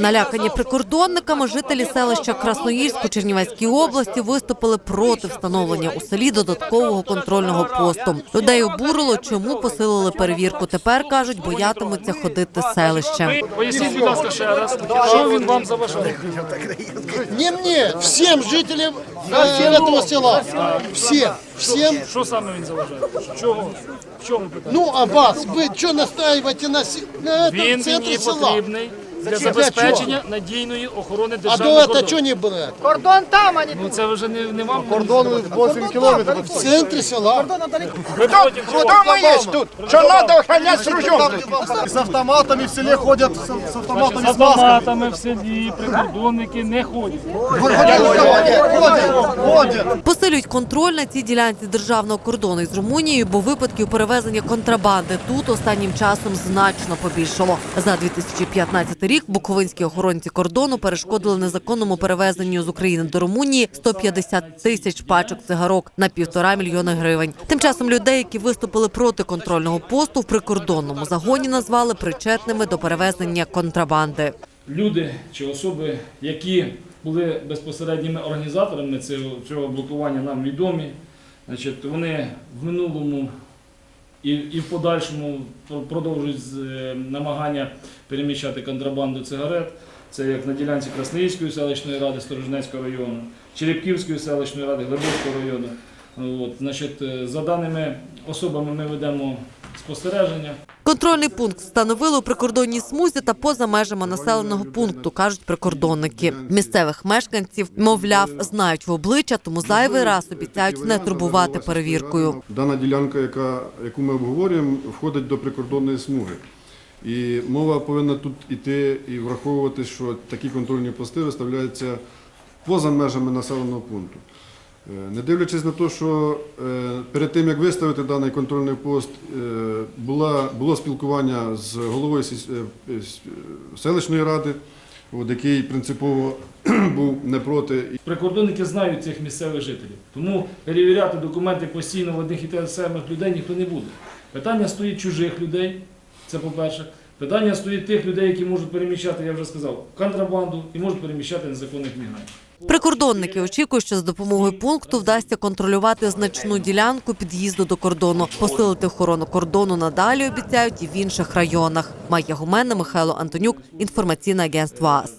Налякані прикордонниками жителі селища Красноїльськ у Чернівецькій області виступили проти встановлення у селі додаткового контрольного посту. Людей обурило, чому посилили перевірку. Тепер кажуть, боятимуться ходити селищем. Поясніть, будь ласка, ще раз, що він вам заважає? Не мне, всем жителям э, этого села. Всем, всем. Що саме він заважає? Чого? В чому питання? Ну, а вас, вы что настаиваете на, се- на этом Він центре мені села? потрібний для забезпечення надійної охорони А державного до это кордону. что не было? Кордон там, а не Ну це вже не, не вам. Кордону 8 кілометрів. В центре села. Куда мы есть тут? Что надо охранять с ружьем? З автоматами в селі ходять, з з автоматами, З з масками. автоматами в селі прикордонники не ходять. Ходять, ходять. Посилюють контроль на цій ділянці державного кордону із Румунією, бо випадків перевезення контрабанди тут останнім часом значно побільшало. За 2015 рік буковинські охоронці кордону перешкодили незаконному перевезенню з України до Румунії 150 тисяч пачок цигарок на півтора мільйони гривень. Тим часом людей, які виступили проти контрольного посту в прикордонному загоні, назвали причетними до перевезення контрабанди. Люди чи особи, які були безпосередніми організаторами цього блокування, нам відомі. Значить, вони в минулому і, і в подальшому продовжують е, намагання переміщати контрабанду цигарет. Це як на ділянці Красноївської селищної ради Сторожнецького району, Черепківської селищної ради Глибоцького району. От, значить, е, за даними особами ми ведемо спостереження. Контрольний пункт встановили у прикордонній смузі та поза межами населеного пункту, кажуть прикордонники. Місцевих мешканців, мовляв, знають в обличчя, тому зайвий раз обіцяють не турбувати перевіркою. Дана ділянка, яку ми обговорюємо, входить до прикордонної смуги. І мова повинна тут іти і враховувати, що такі контрольні пости виставляються поза межами населеного пункту. Е, Не дивлячись на те, що е, перед тим, як виставити даний контрольний пост, е, було спілкування з головою селищної ради, який принципово був не проти Прикордонники знають цих місцевих жителів. Тому перевіряти документи постійно в одних і тих самих людей ніхто не буде. Питання стоїть чужих людей, це по-перше. Питання стоїть тих людей, які можуть переміщати, я вже сказав, контрабанду і можуть переміщати незаконних мігрантів. Прикордонники очікують, що з допомогою пункту вдасться контролювати значну ділянку під'їзду до кордону. Посилити охорону кордону надалі обіцяють і в інших районах. Майя Гуменна, Михайло Антонюк, інформаційне агентство АС.